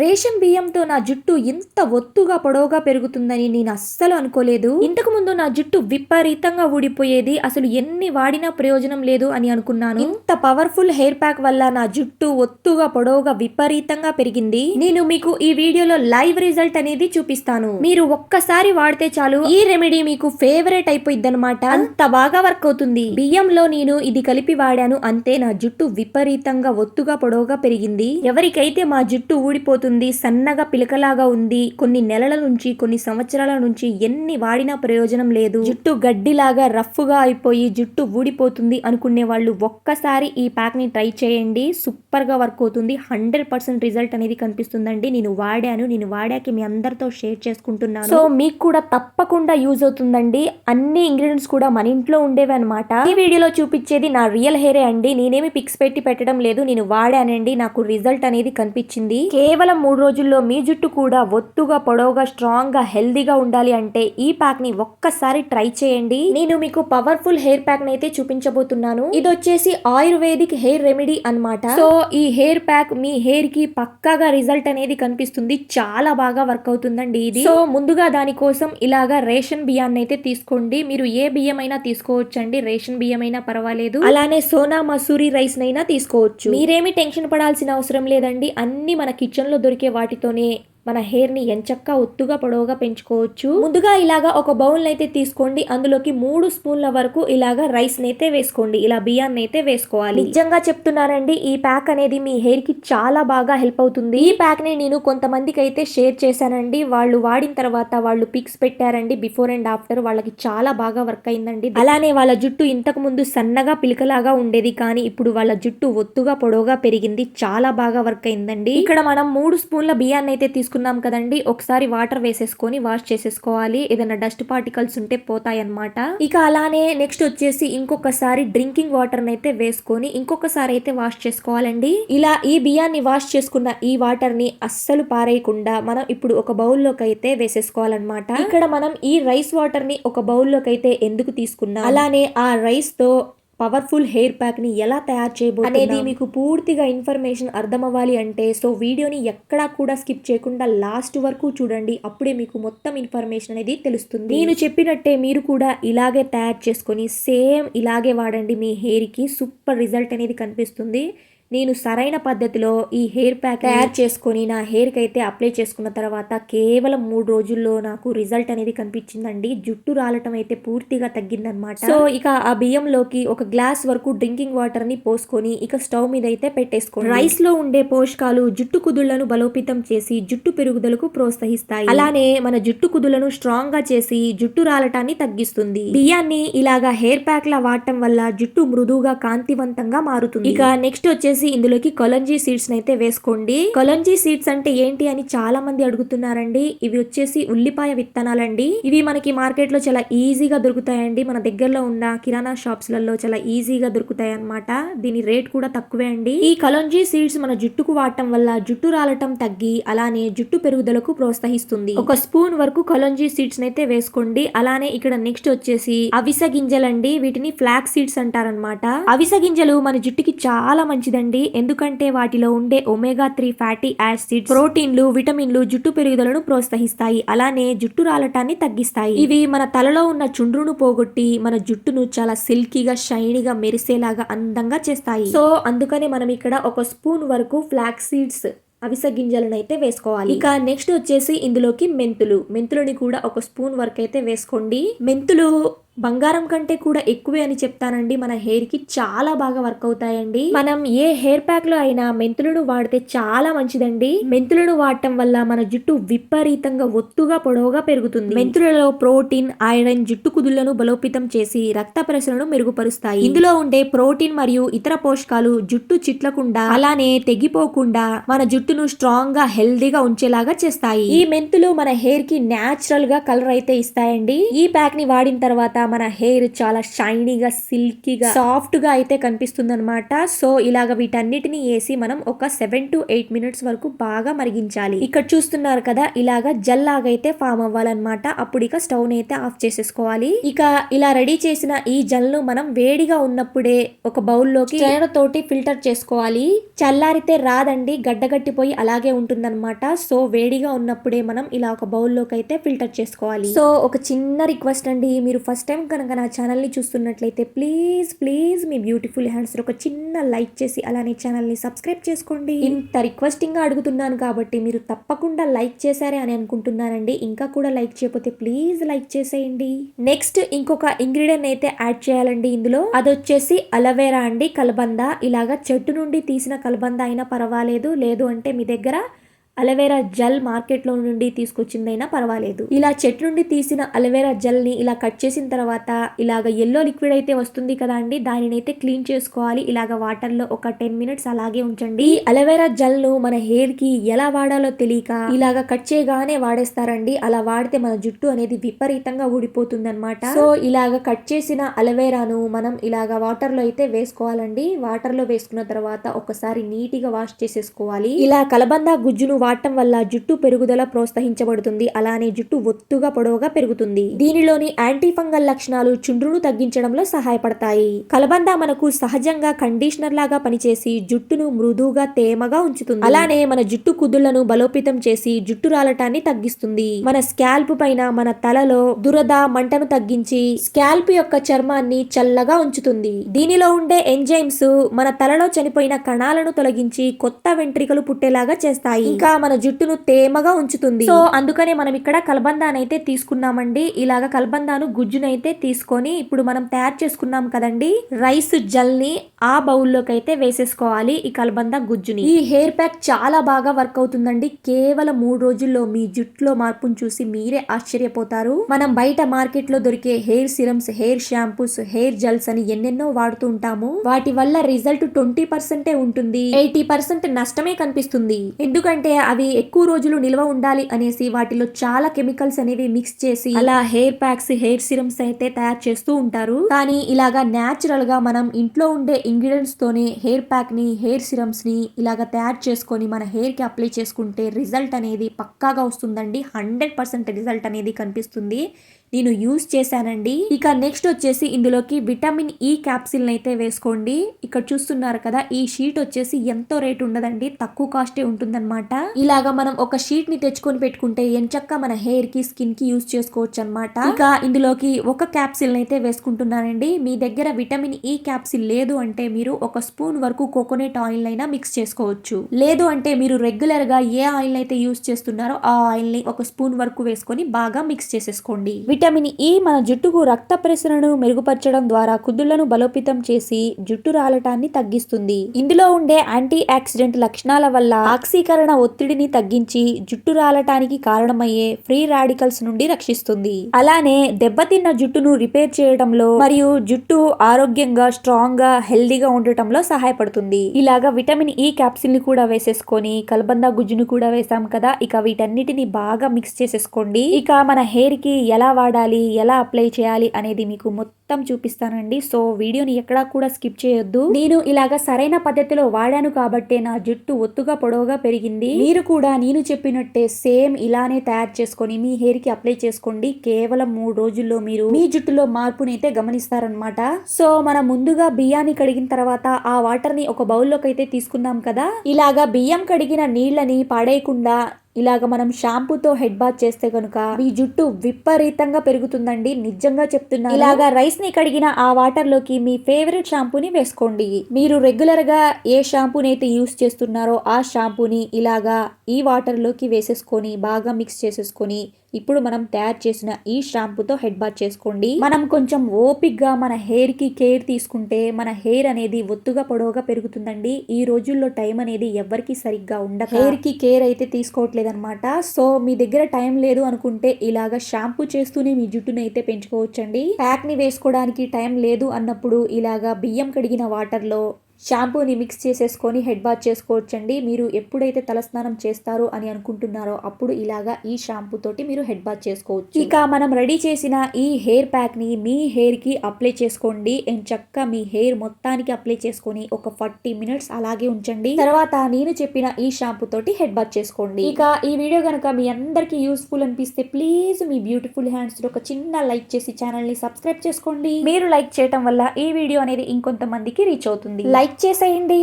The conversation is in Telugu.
రేషన్ బియ్యంతో నా జుట్టు ఇంత ఒత్తుగా పొడవుగా పెరుగుతుందని నేను అస్సలు అనుకోలేదు. ఇంతకు ముందు నా జుట్టు విపరీతంగా ఊడిపోయేది అసలు ఎన్ని వాడినా ప్రయోజనం లేదు అని అనుకున్నాను. ఇంత పవర్ఫుల్ హెయిర్ ప్యాక్ వల్ల నా జుట్టు ఒత్తుగా పొడవుగా విపరీతంగా పెరిగింది. నేను మీకు ఈ వీడియోలో లైవ్ రిజల్ట్ అనేది చూపిస్తాను. మీరు ఒక్కసారి వాడితే చాలు. ఈ రెమెడీ మీకు ఫేవరెట్ అయిపోయింది అనమాట అంత బాగా వర్క్ అవుతుంది. బియ్యంలో నేను ఇది కలిపి వాడాను అంతే నా జుట్టు విపరీతంగా ఒత్తుగా పొడవుగా పెరిగింది. ఎవరికైతే మా జుట్టు ఊడిపోతుంది సన్నగా పిలకలాగా ఉంది. కొన్ని నెలల నుంచి కొన్ని సంవత్సరాల నుంచి ఎన్ని వాడినా ప్రయోజనం లేదు. జుట్టు గడ్డిలాగా రఫ్గా అయిపోయి జుట్టు ఊడిపోతుంది అనుకునే వాళ్ళు ఒక్కసారి ఈ ప్యాక్ని ట్రై చేయండి. సూపర్గా వర్క్ అవుతుంది. హండ్రెడ్ పర్సెంట్ రిజల్ట్ అనేది కనిపిస్తుందండి. నేను వాడాను. నేను వాడాక మీ అందరితో షేర్ చేసుకుంటున్నాను. సో మీకు కూడా తప్పకుండా యూజ్ అవుతుందండి. అన్ని ఇంగ్రీడియంట్స్ కూడా మన ఇంట్లో ఉండేవి అనమాట ఈ వీడియోలో చూపించేది నా రియల్ హెయిరే అండి. నేనేమి పిక్స్ పెట్టి పెట్టడం లేదు. నేను వాడానండి. నాకు రిజల్ట్ అనేది కనిపించింది. కేవలం మూడు రోజుల్లో మీ జుట్టు కూడా ఒత్తుగా పొడవుగా స్ట్రాంగ్గా హెల్దీగా ఉండాలి అంటే ఈ ప్యాక్ని ఒక్కసారి ట్రై చేయండి. నేను మీకు పవర్ఫుల్ హెయిర్ ప్యాక్ని అయితే చూపించబోతున్నాను. ఇది వచ్చేసి ఆయుర్వేదిక్ హెయిర్ రెమెడీ అన్నమాట. సో ఈ హెయిర్ ప్యాక్ మీ హెయిర్కి పక్కాగా రిజల్ట్ అనేది కనిపిస్తుంది. చాలా బాగా వర్క్ అవుతుందండి ఇది. సో ముందుగా దానికోసం ఇలాగా రేషన్ బియ్యాన్ని అయితే తీసుకోండి. మీరు ఏ బియ్యం అయినా తీసుకోవచ్చండి. రేషన్ బియ్యం అయినా పర్వాలేదు. అలానే సోనా మసూరి రైస్ నైనా తీసుకోవచ్చు. మీరేమి టెన్షన్ పడాల్సిన అవసరం లేదండి. అన్ని మన కిచెన్లో దొరికే వాటితోనే మన హెయిర్ని ఎంచక్క ఒత్తుగా పొడవుగా పెంచుకోవచ్చు. ముందుగా ఇలాగా ఒక బౌల్ అయితే తీసుకోండి. అందులోకి మూడు స్పూన్ల వరకు ఇలాగా రైస్ అయితే వేసుకోండి. ఇలా బియ్యాన్ని అయితే వేసుకోవాలి. నిజంగా చెప్తున్నారండి ఈ ప్యాక్ అనేది మీ హెయిర్కి చాలా బాగా హెల్ప్ అవుతుంది. ఈ ప్యాక్ని నేను కొంతమందికి అయితే షేర్ చేశానండి. వాళ్ళు వాడిన తర్వాత వాళ్ళు పిక్స్ పెట్టారండి. బిఫోర్ అండ్ ఆఫ్టర్ వాళ్ళకి చాలా బాగా వర్క్ అయిందండి. అలానే వాళ్ళ జుట్టు ఇంతకు ముందు సన్నగా పిలకలాగా ఉండేది. కానీ ఇప్పుడు వాళ్ళ జుట్టు ఒత్తుగా పొడవుగా పెరిగింది. చాలా బాగా వర్క్ అయిందండి. ఇక్కడ మనం మూడు స్పూన్ల బియ్యాన్ని అయితే తీసుకున్నాం కదండి. ఒకసారి వాటర్ వేసేసుకొని వాష్ చేసేసుకోవాలి. ఏదైనా డస్ట్ పార్టికల్స్ ఉంటే పోతాయన్నమాట. ఇక అలానే నెక్స్ట్ వచ్చేసి ఇంకొకసారి డ్రింకింగ్ వాటర్ అయితే వేసుకొని ఇంకొకసారి అయితే వాష్ చేసుకోవాలండి. ఇలా ఈ బియ్యాన్ని వాష్ చేసుకున్న ఈ వాటర్ని అస్సలు పారేయకుండా మనం ఇప్పుడు ఒక బౌల్లోకి అయితే వేసేసుకోవాలన్నమాట. ఇక్కడ మనం ఈ రైస్ వాటర్ని ఒక బౌల్లోకి అయితే ఎందుకు తీసుకున్నాం? అలానే ఆ రైస్తో పవర్ఫుల్ హెయిర్ ప్యాక్ని ఎలా తయారు చేయబోతున్నాం అనేది మీకు పూర్తిగా ఇన్ఫర్మేషన్ అర్థం అవ్వాలి అంటే సో వీడియోని ఎక్కడా కూడా స్కిప్ చేయకుండా లాస్ట్ వరకు చూడండి. అప్పుడే మీకు మొత్తం ఇన్ఫర్మేషన్ అనేది తెలుస్తుంది. నేను చెప్పినట్టే మీరు కూడా ఇలాగే తయారు చేసుకొని సేమ్ ఇలాగే వాడండి మీ హెయిర్కి సూపర్ రిజల్ట్ అనేది కనిపిస్తుంది. నేను సరైన పద్ధతిలో ఈ హెయిర్ ప్యాక్ తయారు చేసుకొని నా హెయిర్కి అయితే అప్లై చేసుకున్న తర్వాత కేవలం మూడు రోజుల్లో నాకు రిజల్ట్ అనేది కనిపించిందండి. జుట్టు రాలటం అయితే పూర్తిగా తగ్గిందనమాట సో ఇక ఆ బియ్యంలోకి ఒక గ్లాస్ వరకు డ్రింకింగ్ వాటర్ని పోసుకొని ఇక స్టవ్ మీద అయితే పెట్టేసుకోండి. రైస్లో ఉండే పోషకాలు జుట్టు కుదుళ్ళను బలోపేతం చేసి జుట్టు పెరుగుదలకు ప్రోత్సహిస్తాయి. అలానే మన జుట్టు కుదులను స్ట్రాంగ్గా చేసి జుట్టు రాలటాన్ని తగ్గిస్తుంది. బియ్యాన్ని ఇలాగా హెయిర్ ప్యాక్ లా వాడటం వల్ల జుట్టు మృదువుగా కాంతివంతంగా మారుతుంది. ఇక నెక్స్ట్ వచ్చేసి ఇందులోకి కొలంజీ సీడ్స్ అయితే వేసుకోండి. కొలంజీ సీడ్స్ అంటే ఏంటి అని చాలా మంది అడుగుతున్నారండి. ఇవి వచ్చేసి ఉల్లిపాయ విత్తనాలండి. ఇవి మనకి మార్కెట్లో చాలా ఈజీగా దొరుకుతాయండి. మన దగ్గరలో ఉన్న కిరాణా షాప్స్లలో చాలా ఈజీగా దొరుకుతాయి అన్నమాట దీని రేట్ కూడా తక్కువే అండి. ఈ కలంజీ సీడ్స్ మన జుట్టుకు వాడటం వల్ల జుట్టు రాలటం తగ్గి అలానే జుట్టు పెరుగుదలకు ప్రోత్సహిస్తుంది. ఒక స్పూన్ వరకు కలంజీ సీడ్స్ అయితే వేసుకోండి. అలానే ఇక్కడ నెక్స్ట్ వచ్చేసి అవిస గింజలండి. వీటిని ఫ్లాక్ సీడ్స్ అంటారనమాట అవిస గింజలు మన జుట్టుకి చాలా మంచిదండి. ఎందుకంటే వాటిలో ఉండే ఒమేగా త్రీ ఫ్యాటీ యాసిడ్స్ ప్రోటీన్లు విటమిన్లు జుట్టు పెరుగుదలను ప్రోత్సహిస్తాయి. అలానే జుట్టు రాలటాన్ని తగ్గిస్తాయి. ఇవి మన తలలో ఉన్న చుండ్రును పోగొట్టి మన జుట్టును చాలా సిల్కీగా షైనీగా మెరిసేలాగా అందంగా చేస్తాయి. సో అందుకనే మనం ఇక్కడ ఒక స్పూన్ వరకు ఫ్లాక్ సీడ్స్ అవిసె గింజలను అయితే వేసుకోవాలి. ఇక నెక్స్ట్ వచ్చేసి ఇందులోకి మెంతులు. మెంతులని కూడా ఒక స్పూన్ వరకు అయితే వేసుకోండి. మెంతులు బంగారం కంటే కూడా ఎక్కువే అని చెప్తానండి. మన హెయిర్కి చాలా బాగా వర్క్ అవుతాయండి. మనం ఏ హెయిర్ ప్యాక్లో అయినా మెంతులను వాడితే చాలా మంచిదండి. మెంతులను వాడటం వల్ల మన జుట్టు విపరీతంగా ఒత్తుగా పొడవుగా పెరుగుతుంది. మెంతులలో ప్రోటీన్ ఐరన్ జుట్టు కుదుళ్ళను బలోపేతం చేసి రక్త ప్రసరణను మెరుగుపరుస్తాయి. ఇందులో ఉండే ప్రోటీన్ మరియు ఇతర పోషకాలు జుట్టు చిట్లకుండా అలానే తెగిపోకుండా మన జుట్టును స్ట్రాంగ్గా హెల్దీగా ఉంచేలాగా చేస్తాయి. ఈ మెంతులు మన హెయిర్కి న్యాచురల్గా కలర్ అయితే ఇస్తాయండి. ఈ ప్యాక్ని వాడిన తర్వాత మన హెయిర్ చాలా షైనీగా సిల్కీగా సాఫ్ట్గా అయితే కనిపిస్తుంది అనమాట సో ఇలాగ వీటన్నిటిని వేసి మనం ఒక సెవెన్ టు ఎయిట్ మినిట్స్ వరకు బాగా మరిగించాలి. ఇక్కడ చూస్తున్నారు కదా ఇలాగా జల్ లాగా అయితే ఫామ్ అవ్వాలన్నమాట. అప్పుడు ఇక స్టవ్ అయితే ఆఫ్ చేసేసుకోవాలి. ఇక ఇలా రెడీ చేసిన ఈ జల్ను మనం వేడిగా ఉన్నప్పుడే ఒక బౌల్లోకి తోటి ఫిల్టర్ చేసుకోవాలి. చల్లారితే రాదండి గడ్డగట్టిపోయి అలాగే ఉంటుందన్నమాట. సో వేడిగా ఉన్నప్పుడే మనం ఇలా ఒక బౌల్లోకి అయితే ఫిల్టర్ చేసుకోవాలి. సో ఒక చిన్న రిక్వెస్ట్ అండి. మీరు ఫస్ట్ టైం కనుక నా ఛానల్ని చూస్తున్నట్లయితే ప్లీజ్ ప్లీజ్ మీ బ్యూటిఫుల్ హ్యాండ్స్ ఒక చిన్న లైక్ చేసి అలానే ఛానల్ని సబ్స్క్రైబ్ చేసుకోండి. ఇంత రిక్వెస్టింగ్గా అడుగుతున్నాను కాబట్టి మీరు తప్పకుండా లైక్ చేశారే అని అనుకుంటున్నానండి. ఇంకా కూడా లైక్ చేయకపోతే ప్లీజ్ లైక్ చేసేయండి. నెక్స్ట్ ఇంకొక ఇంగ్రీడియంట్ అయితే యాడ్ చేయాలండి ఇందులో. అదొచ్చేసి అలవేరా అండి కలబంద. ఇలాగా చెట్టు నుండి తీసిన కలబంద అయినా పర్వాలేదు. లేదు అంటే మీ దగ్గర అలవేరా జెల్ మార్కెట్లో నుండి తీసుకొచ్చిందైనా పర్వాలేదు. ఇలా చెట్టు నుండి తీసిన అలవేరా జెల్ని ఇలా కట్ చేసిన తర్వాత ఇలాగ ఎల్లో లిక్విడ్ అయితే వస్తుంది కదా అండి దానిని అయితే క్లీన్ చేసుకోవాలి. ఇలాగ వాటర్లో ఒక టెన్ మినిట్స్ అలాగే ఉంచండి. ఈ అలవేరా జెల్ను మన హెయిర్కి ఎలా వాడాలో తెలియక ఇలాగ కట్ చేయగానే వాడేస్తారండి. అలా వాడితే మన జుట్టు అనేది విపరీతంగా ఊడిపోతుంది అనమాట సో ఇలాగ కట్ చేసిన అలవేరాను మనం ఇలాగ వాటర్లో అయితే వేసుకోవాలండి. వాటర్లో వేసుకున్న తర్వాత ఒకసారి నీటిగా వాష్ చేసేసుకోవాలి. ఇలా కలబంద గుజ్జును వాడటం వల్ల జుట్టు పెరుగుదల ప్రోత్సహించబడుతుంది. అలానే జుట్టు ఒత్తుగా పొడవుగా పెరుగుతుంది. దీనిలోని యాంటీ ఫంగల్ లక్షణాలు చుండ్రును తగ్గించడంలో సహాయపడతాయి. కలబంద మనకు సహజంగా కండిషనర్ లాగా పనిచేసి జుట్టును మృదువుగా తేమగా ఉంచుతుంది. అలానే మన జుట్టు కుదుళ్ళను బలోపేతం చేసి జుట్టు రాలటాన్ని తగ్గిస్తుంది. మన స్కాల్ప్ పైన మన తలలో దురద మంటను తగ్గించి స్కాల్ప్ యొక్క చర్మాన్ని చల్లగా ఉంచుతుంది. దీనిలో ఉండే ఎంజైమ్స్ మన తలలో చనిపోయిన కణాలను తొలగించి కొత్త వెంట్రికలు పుట్టేలాగా చేస్తాయి. ఇంకా మన జుట్టును తేమగా ఉంచుతుంది. సో అందుకనే మనం ఇక్కడ కలబందాన్ని అయితే తీసుకున్నామండి. ఇలాగ కలబందాను గుజ్జునైతే తీసుకొని ఇప్పుడు మనం తయారు చేసుకున్నాం కదండి. రైస్ జల్ని ఆ బౌల్లోకి అయితే వేసేసుకోవాలి ఈ కలబంద గుజ్జుని. ఈ హెయిర్ ప్యాక్ చాలా బాగా వర్క్ అవుతుందండి. కేవలం మూడు రోజుల్లో మీ జుట్టులో మార్పును చూసి మీరే ఆశ్చర్యపోతారు. మనం బయట మార్కెట్లో దొరికే hair serums hair shampoos hair gels అని ఎన్నెన్నో వాడుతూ ఉంటాము. వాటి వల్ల రిజల్ట్ ట్వంటీ పర్సెంటే ఉంటుంది. ఎయిటీ పర్సెంట్ నష్టమే కనిపిస్తుంది. ఎందుకంటే అవి ఎక్కువ రోజులు నిల్వ ఉండాలి అనేసి వాటిలో చాలా కెమికల్స్ అనేవి మిక్స్ చేసి అలా హెయిర్ ప్యాక్స్ హెయిర్ సిరమ్స్ అయితే తయారు చేస్తూ ఉంటారు. కానీ ఇలాగా న్యాచురల్గా మనం ఇంట్లో ఉండే ఇంగ్రీడియంట్స్ తోనే హెయిర్ ప్యాక్ని హెయిర్ సిరమ్స్ని ఇలాగ తయారు చేసుకొని మన హెయిర్కి అప్లై చేసుకుంటే రిజల్ట్ అనేది పక్కాగా వస్తుందండి. హండ్రెడ్ పర్సెంట్ రిజల్ట్ అనేది కనిపిస్తుంది. నేను యూస్ చేశానండి. ఇక నెక్స్ట్ వచ్చేసి ఇందులోకి విటమిన్ e ఈ క్యాప్సిల్ అయితే వేసుకోండి. ఇక్కడ చూస్తున్నారు కదా ఈ షీట్ వచ్చేసి ఎంతో రేట్ ఉండదండి తక్కువ కాస్టే ఉంటుందన్నమాట. ఇలాగా మనం ఒక షీట్ని తెచ్చుకొని పెట్టుకుంటే ఎంచక్క మన హెయిర్కి స్కిన్కి యూస్ చేసుకోవచ్చు అనమాట ఇక ఇందులోకి ఒక క్యాప్సిల్ అయితే వేసుకుంటున్నానండి. మీ దగ్గర విటమిన్ ఈ క్యాప్సిల్ లేదు అంటే మీరు ఒక స్పూన్ వరకు కోకోనట్ ఆయిల్ అయినా మిక్స్ చేసుకోవచ్చు. లేదు అంటే మీరు రెగ్యులర్గా ఏ ఆయిల్ అయితే యూస్ చేస్తున్నారో ఆ ఆయిల్ని ఒక స్పూన్ వరకు వేసుకొని బాగా మిక్స్ చేసేసుకోండి. విటమిన్ ఈ మన జుట్టుకు రక్త ప్రసరణను మెరుగుపరచడం ద్వారా కుదుళ్ళను బలోపేతం చేసి జుట్టు రాలటాన్ని తగ్గిస్తుంది. ఇందులో ఉండే యాంటీ ఆక్సిడెంట్ లక్షణాల వల్ల ఆక్సీకరణ ఒత్తిడిని తగ్గించి జుట్టు రాలటానికి కారణమయ్యే ఫ్రీ రాడికల్స్ నుండి రక్షిస్తుంది. అలానే దెబ్బతిన్న జుట్టును రిపేర్ చేయడంలో మరియు జుట్టు ఆరోగ్యంగా స్ట్రాంగ్గా హెల్దీగా ఉండటంలో సహాయపడుతుంది. ఇలాగా విటమిన్ ఈ క్యాప్సిల్ని కూడా వేసేసుకొని కలబంద గుజ్జును కూడా వేసాం కదా ఇక వీటన్నిటిని బాగా మిక్స్ చేసేసుకోండి. ఇక మన హెయిర్కి ఎలా వాడాలి ఎలా అప్లై చేయాలి అనేది మీకు మొత్తం చూపిస్తానండి. సో వీడియోని ఎక్కడా కూడా స్కిప్ చేయొద్దు. నేను ఇలాగ సరైన పద్ధతిలో వాడాను కాబట్టే నా జుట్టు ఒత్తుగా పొడవుగా పెరిగింది. మీరు కూడా నేను చెప్పినట్టే సేమ్ ఇలానే తయారు చేసుకొని మీ హెయిర్కి అప్లై చేసుకోండి. కేవలం మూడు రోజుల్లో మీరు మీ జుట్టులో మార్పునైతే అయితే గమనిస్తారనమాట సో మనం ముందుగా బియ్యాన్ని కడిగిన తర్వాత ఆ వాటర్ని ఒక బౌల్లోకి అయితే తీసుకున్నాం కదా. ఇలాగా బియ్యం కడిగిన నీళ్ళని పాడేయకుండా ఇలాగ మనం షాంపూతో హెడ్ బాత్ చేస్తే కనుక మీ జుట్టు విపరీతంగా పెరుగుతుందండి. నిజంగా చెప్తున్నా ఇలాగా రైస్ని కడిగిన ఆ వాటర్లోకి మీ ఫేవరెట్ షాంపూని వేసుకోండి. మీరు రెగ్యులర్గా ఏ షాంపూని అయితే యూస్ చేస్తున్నారో ఆ షాంపూని ఇలాగా ఈ వాటర్లోకి వేసేసుకొని బాగా మిక్స్ చేసేసుకొని ఇప్పుడు మనం తయారు చేసిన ఈ షాంపూతో హెడ్ బాత్ చేసుకోండి. మనం కొంచెం ఓపిక్గా మన హెయిర్కి కేర్ తీసుకుంటే మన హెయిర్ అనేది ఒత్తుగా పొడవుగా పెరుగుతుందండి. ఈ రోజుల్లో టైం అనేది ఎవరికి సరిగ్గా ఉండక హెయిర్కి కేర్ అయితే తీసుకోవట్లేదు లేదనమాట. సో మీ దగ్గర టైం లేదు అనుకుంటే ఇలాగా షాంపూ చేస్తూనే మీ జుట్టును అయితే పెంచుకోవచ్చండి. ప్యాక్ని వేసుకోవడానికి టైం లేదు అన్నప్పుడు ఇలాగా బియ్యం కడిగిన వాటర్లో షాంపూని మిక్స్ చేసేసుకొని హెడ్ బాత్ చేసుకోవచ్చండి. మీరు ఎప్పుడైతే తలస్నానం చేస్తారో అని అనుకుంటున్నారో అప్పుడు ఇలాగా ఈ షాంపూ తోటి మీరు హెడ్ బాత్ చేసుకోవచ్చు. ఇక మనం రెడీ చేసిన ఈ హెయిర్ ప్యాక్ని మీ హెయిర్కి అప్లై చేసుకోండి. చక్క మీ హెయిర్ మొత్తానికి అప్లై చేసుకొని ఒక ఫార్టీ మినిట్స్ అలాగే ఉంచండి. తర్వాత నేను చెప్పిన ఈ షాంపూ తోటి హెడ్ బాత్ చేసుకోండి. ఇక ఈ వీడియో కనుక మీ అందరికీ యూస్ఫుల్ అనిపిస్తే ప్లీజ్ మీ బ్యూటిఫుల్ హ్యాండ్స్ ఒక చిన్న లైక్ చేసి ఛానల్ని సబ్స్క్రైబ్ చేసుకోండి. మీరు లైక్ చేయటం వల్ల ఈ వీడియో అనేది ఇంకొంతమందికి రీచ్ అవుతుంది. లైక్ చేసేయండి.